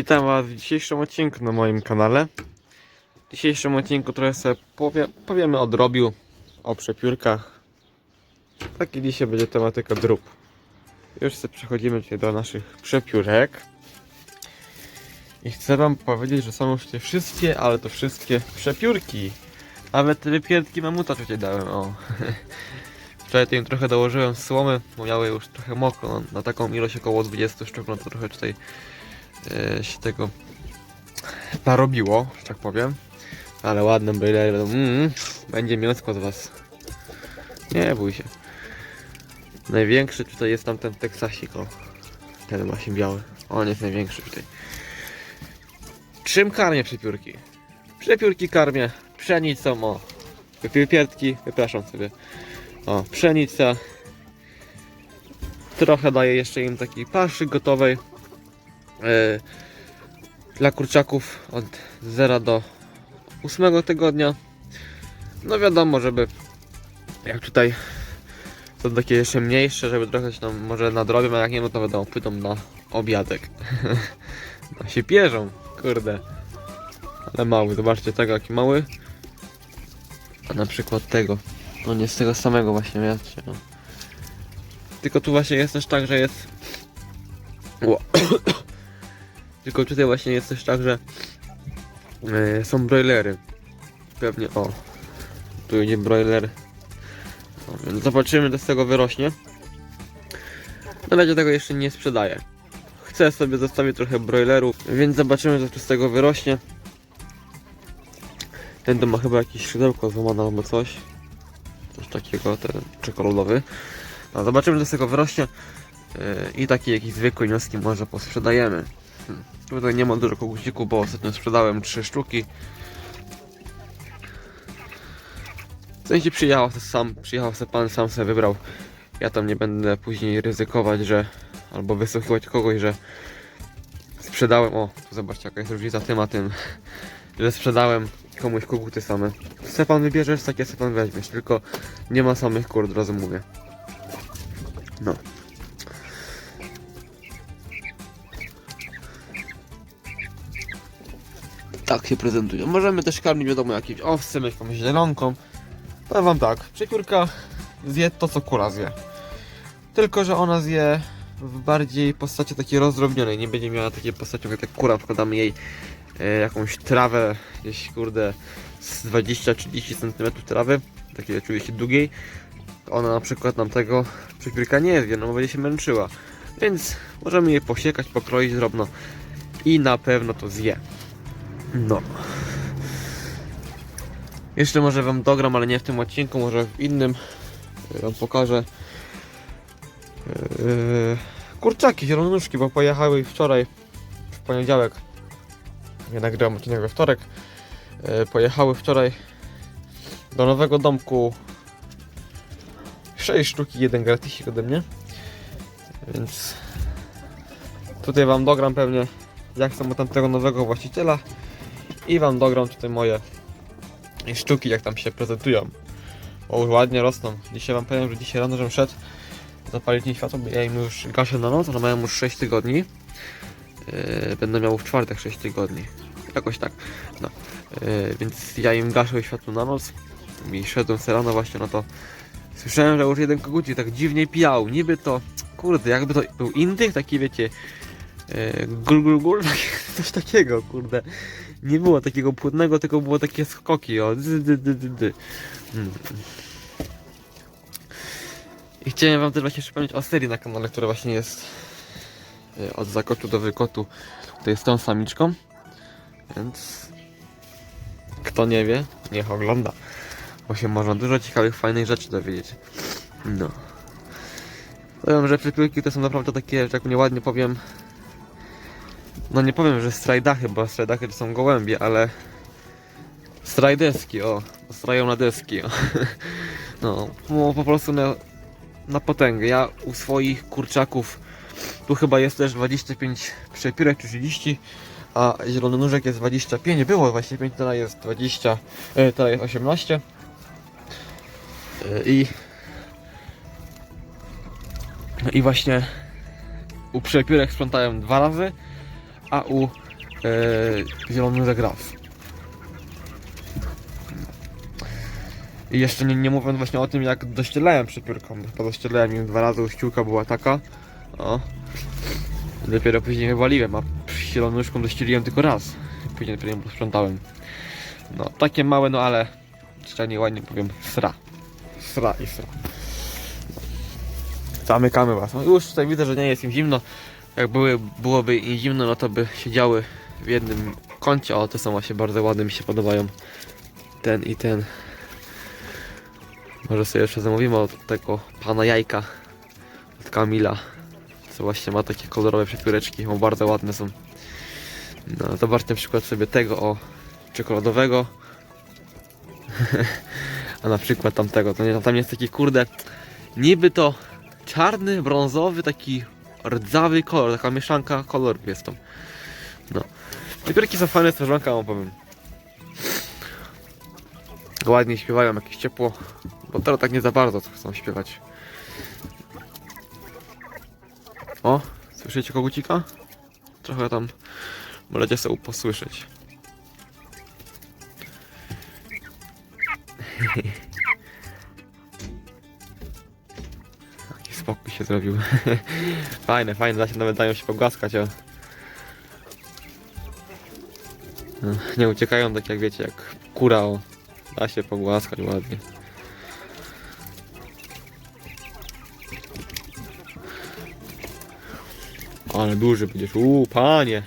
Witam Was w dzisiejszym odcinku na moim kanale. W dzisiejszym odcinku trochę sobie powie, powiemy o drobiu, o przepiórkach. Taki dzisiaj będzie tematyka drób. Już sobie przechodzimy do naszych przepiórek. I chcę Wam powiedzieć, że są już te wszystkie, ale to wszystkie przepiórki. Nawet te wypierdki mamuta tutaj dałem, o. Wczoraj to im trochę dołożyłem słomy, bo miały już trochę mokro. Na taką ilość około 20 sztuk, no to trochę tutaj się tego narobiło, że tak powiem. Ale ładne będą. Mm, będzie mięsko z was. Nie bój się. Największy tutaj jest tamten Teksasik. Ten właśnie biały. On jest największy tutaj. Czym karmię przepiórki? Przepiórki karmię pszenicą, o. Wypierdki, wypraszam sobie. O, pszenica. Trochę daję jeszcze im takiej paszy gotowej. E, dla kurczaków od 0 do 8 tygodnia. No wiadomo, żeby jak tutaj są takie jeszcze mniejsze, żeby trochę się tam może nadrobią, a jak nie, no to wiadomo, pójdą na obiadek. no się pierzą, kurde. Ale mały, zobaczcie tego jaki mały. A na przykład tego. No nie z tego samego właśnie. No. Tylko tu właśnie jest też tak, że jest... Tylko tutaj właśnie jest też tak, że e, są broilery. Pewnie, o. Tu idzie broiler. No, zobaczymy, co z tego wyrośnie. Na razie tego jeszcze nie sprzedaję. Chcę sobie zostawić trochę broilerów, więc zobaczymy, co z tego wyrośnie. Ten to ma chyba jakieś szydełko złamane albo coś. Coś takiego, ten czekoladowy. No, zobaczymy, co z tego wyrośnie. Yy, I taki jakiś zwykły wnioski może posprzedajemy. Hmm. Tutaj nie ma dużo kogucików, bo ostatnio sprzedałem 3 sztuki. W sensie przyjechał se sam, przyjechał se pan, sam sobie wybrał. Ja tam nie będę później ryzykować, że albo wysłuchiwać kogoś, że sprzedałem. O, tu zobaczcie jaka jest różnica tym a tym. Że sprzedałem komuś koguty same. Se pan wybierzesz, takie se pan weźmiesz, tylko nie ma samych kur, od razu mówię. No. Tak się prezentują. Możemy też karmić wiadomo jakimś owcem, jakąś zielonką. Powiem wam tak, przepiórka zje to co kura zje. Tylko, że ona zje w bardziej postaci takiej rozdrobnionej. Nie będzie miała takiej postaci jak kura, wkładamy jej e, jakąś trawę, gdzieś kurde z 20-30 cm trawy, takiej oczywiście długiej. Ona na przykład nam tego przepiórka nie zje, no bo będzie się męczyła. Więc możemy je posiekać, pokroić drobno i na pewno to zje. No. Jeszcze może wam dogram, ale nie w tym odcinku, może w innym wam pokażę. Yy, kurczaki, zielonuszki, bo pojechały wczoraj, w poniedziałek. Ja nagrałem odcinek we wtorek. Yy, pojechały wczoraj do nowego domku 6 sztuki, jeden gratisik ode mnie. Więc tutaj wam dogram pewnie jak są u tamtego nowego właściciela i wam dogram tutaj moje sztuki jak tam się prezentują. O, ładnie rosną. Dzisiaj wam powiem, że dzisiaj rano, żebym szedł zapalić nie światło, bo ja im już gaszę na noc, one mają już 6 tygodni. Yy, będę miał w czwartek 6 tygodni. Jakoś tak. No. Yy, więc ja im gaszę światło na noc i szedłem sobie rano właśnie, no to słyszałem, że już jeden kogucik tak dziwnie pijał. Niby to, kurde, jakby to był indyk, taki wiecie, gul gul gul, coś takiego, kurde. Nie było takiego płynnego, tylko było takie skoki, o, dy, dy, dy, dy. Hmm. I chciałem wam też właśnie przypomnieć o serii na kanale, która właśnie jest yy, od zakotu do wykotu. To jest tą samiczką, więc kto nie wie, niech ogląda. Bo się można dużo ciekawych, fajnych rzeczy dowiedzieć. No. Powiem, że przypiórki to są naprawdę takie, że jak mnie ładnie powiem. No nie powiem, że strajdachy, bo strajdachy to są gołębie, ale strajdeski, o. Strają na deski, o. No, no po prostu na, na potęgę. Ja u swoich kurczaków tu chyba jest też 25 przepiórek czy 30, a zielony nóżek jest 25. Było 25, teraz jest 20, e, teraz jest 18. E, I i właśnie u przepiórek sprzątałem dwa razy, a u e, zielony zagraf. I jeszcze nie, nie mówiąc właśnie o tym, jak dościelałem przepiórką. Chyba dościelałem ją dwa razy, ściółka była taka. O. Dopiero później wywaliłem, a zielonuszką dościeliłem tylko raz. Później dopiero ją posprzątałem. No, takie małe, no ale szczernie ładnie powiem, sra. Sra i sra. Zamykamy was. No już tutaj widzę, że nie jest im zimno. Jak były, byłoby im zimno, no to by siedziały w jednym kącie. O, te są właśnie bardzo ładne, mi się podobają. Ten i ten. Może sobie jeszcze zamówimy od tego pana jajka. Od Kamila. Co właśnie ma takie kolorowe przepióreczki. O, bardzo ładne są. No, zobaczcie na przykład sobie tego, o, czekoladowego. A na przykład tamtego, to nie, tam jest taki kurde, niby to czarny, brązowy, taki rdzawy kolor, taka mieszanka kolorów jest tam. No. Przepiórki są fajne, strażanka wam powiem. Ładnie śpiewają, jakieś ciepło, bo teraz tak nie za bardzo chcą śpiewać. O, słyszycie kogucika? Trochę tam możecie sobie posłyszeć. zrobił. fajne, fajne, da się nawet dają się pogłaskać, o. No, Nie uciekają tak jak wiecie, jak kura, o. Da się pogłaskać ładnie. Ale duży będziesz, uuu, panie.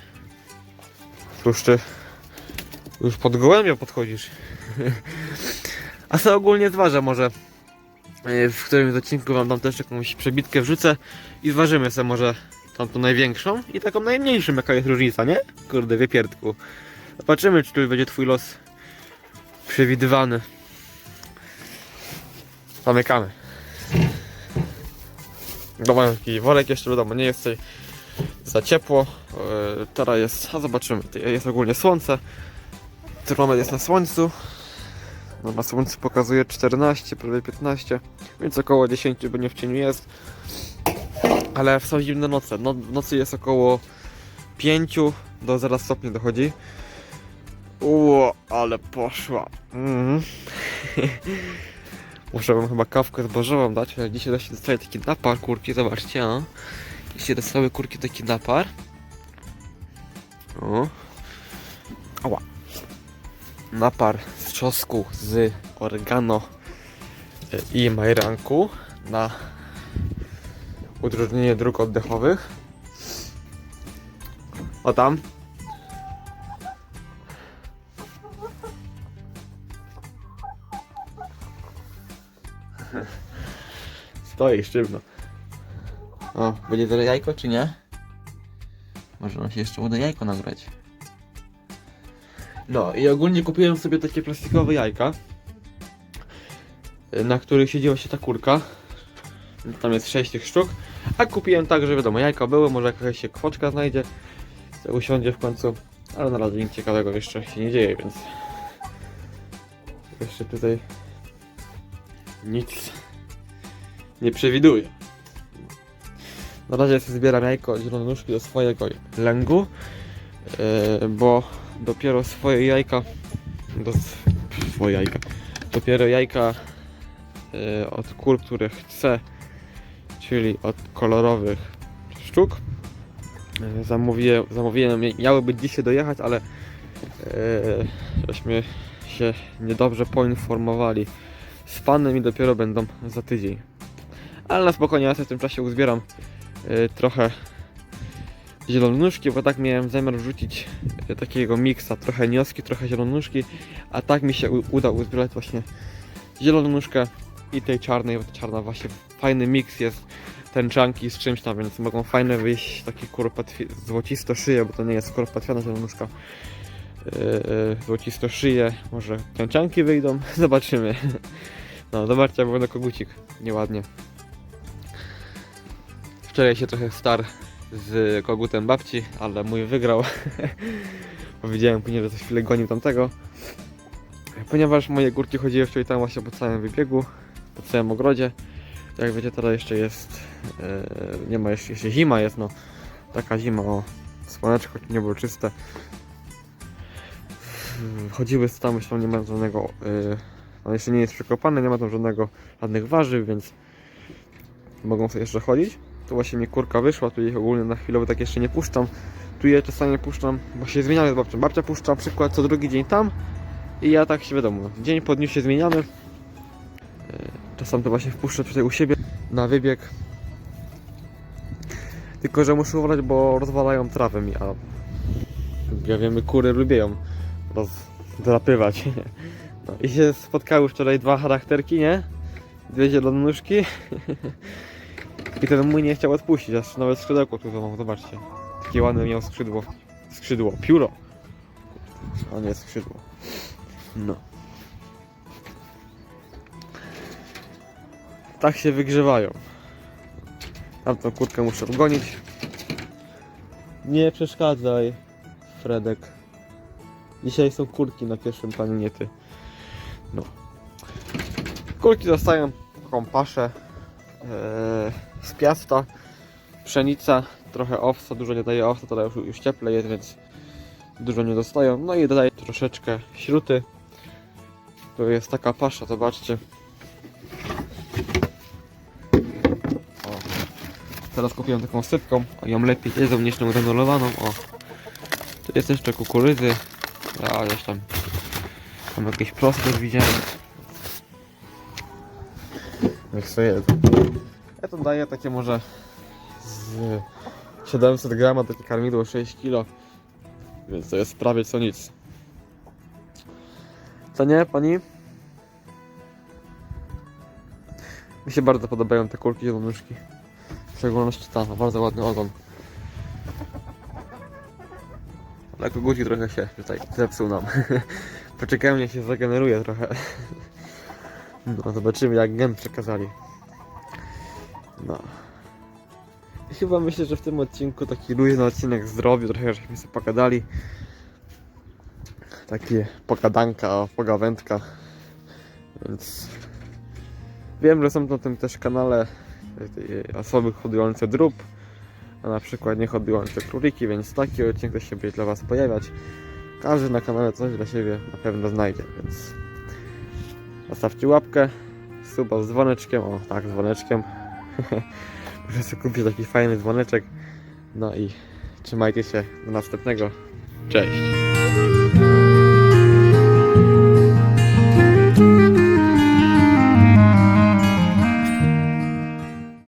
Już ty, już pod gołębia podchodzisz. A co ogólnie zważę może w którymś z odcinku wam dam też jakąś przebitkę wrzucę i zważymy sobie może tamtą największą i taką najmniejszą jaka jest różnica, nie? Kurde, wiepierdku. Zobaczymy czy tu będzie twój los przewidywany. Zamykamy. Dobra, taki worek jeszcze wiadomo, nie jest tutaj za ciepło. E, Teraz jest, a zobaczymy, jest ogólnie słońce. Termometr jest na słońcu. No, na słońcu pokazuje 14, prawie 15, więc około 10 by nie w cieniu jest. Ale są zimne noce. No, w nocy jest około 5 do 0 stopni dochodzi. Ło, ale poszła. Mhm. Muszę wam chyba kawkę zbożową dać, ale dzisiaj właśnie dostaję taki napar kurki, zobaczcie, o. Dzisiaj dostały kurki taki napar. O. Ała. Napar z czosnku, z oregano e, i majranku na udrożnienie dróg oddechowych. O tam. Stoi sztywno. O, będzie to jajko czy nie? Może nam się jeszcze uda jajko nagrać. No i ogólnie kupiłem sobie takie plastikowe jajka, na których siedziała się ta kurka. Tam jest 6 tych sztuk. A kupiłem tak, że wiadomo, jajka były, może jakaś się kwoczka znajdzie, usiądzie w końcu. Ale na razie nic ciekawego jeszcze się nie dzieje, więc jeszcze tutaj nic nie przewiduję. Na razie sobie zbieram jajko zielonóżki do swojego lęgu, yy, bo dopiero swoje jajka, do swoje jajka, dopiero jajka yy, od kur, które chcę, czyli od kolorowych sztuk. Yy, zamówiłem, zamówiłem, miały być dzisiaj dojechać, ale yy, żeśmy się niedobrze poinformowali z panem i dopiero będą za tydzień. Ale na spokojnie, ja sobie w tym czasie uzbieram trochę zielonóżki, bo tak miałem zamiar wrzucić y, takiego miksa, trochę nioski, trochę zielonóżki, a tak mi się u- uda uzbierać właśnie zielonóżkę i tej czarnej, bo ta czarna właśnie fajny miks jest tęczanki z czymś tam, więc mogą fajne wyjść takie kurpatwi- złocisto szyje, bo to nie jest kurpatwiana zielonóżka. Yy, złocisto szyje, może tęczanki wyjdą, zobaczymy. No, zobaczcie, jak wygląda kogucik, nieładnie. Wczoraj się trochę star z kogutem babci, ale mój wygrał. Powiedziałem później, że za chwilę gonił tamtego. Ponieważ moje górki chodziły wczoraj tam właśnie po całym wybiegu, po całym ogrodzie. Jak wiecie, teraz jeszcze jest, e, nie ma jeszcze, jeszcze zima jest, no. Taka zima, o, słoneczko, niebo czyste. w- chodziły z tam, zresztą nie ma żadnego, yy, jeszcze nie jest przekopany, nie ma tam żadnego, żadnych warzyw, więc mogą sobie jeszcze chodzić. Tu właśnie mi kurka wyszła, tu ich ogólnie na chwilowo tak jeszcze nie puszczam. Tu je czasami puszczam, bo się zmieniamy z babcią. Babcia puszcza przykład co drugi dzień tam i ja tak się wiadomo, dzień po dniu się zmieniamy. Yy, Czasem to właśnie wpuszczę tutaj u siebie na wybieg. Tylko, że muszę uważać, bo rozwalają trawę mi, a jak wiemy, kury lubią rozdrapywać. No i się spotkały wczoraj dwa charakterki, nie? Dwie zielone nóżki. I ten mój nie chciał odpuścić, aż nawet skrzydełko tu mam, zobaczcie. Takie ładne miał skrzydło. Skrzydło, pióro. A nie skrzydło. No. Tak się wygrzewają. Tamtą kurkę muszę odgonić. Nie przeszkadzaj, Fredek. Dzisiaj są kurki na pierwszym planie, nie ty. No. Kurki dostają taką paszę ee, z piasta, pszenica, trochę owsa, dużo nie daje owsa, to już, już cieplej jest, więc dużo nie dostają. No i dodaję troszeczkę śruty. To jest taka pasza, zobaczcie. O. Teraz kupiłem taką sypką, a ją lepiej jedzą niż tą granulowaną. O. Tu jest jeszcze kukurydzy, a gdzieś tam, tam jakieś proste widziałem. Niech sobie jedzą. Ja to daję takie może z 700 grama, takie karmidło 6 kg. Więc to jest prawie co nic. Co nie, pani? Mi się bardzo podobają te kulki zielonuszki. W szczególności ta, ma bardzo ładny ogon. Ale kogucik trochę się tutaj zepsuł nam. Poczekajmy, niech się zageneruje trochę. No, zobaczymy jak gen przekazali. No. Chyba myślę, że w tym odcinku taki luźny odcinek zdrowiu, trochę żeśmy sobie pogadali. Takie pogadanka, pogawędka. Więc wiem, że są na tym też kanale y, osoby hodujące drób, a na przykład nie hodujące króliki, więc taki odcinek też się będzie dla Was pojawiać. Każdy na kanale coś dla siebie na pewno znajdzie, więc zostawcie łapkę, suba z dzwoneczkiem, o tak, z dzwoneczkiem. Muszę sobie kupić taki fajny dzwoneczek. No i trzymajcie się do następnego. Cześć!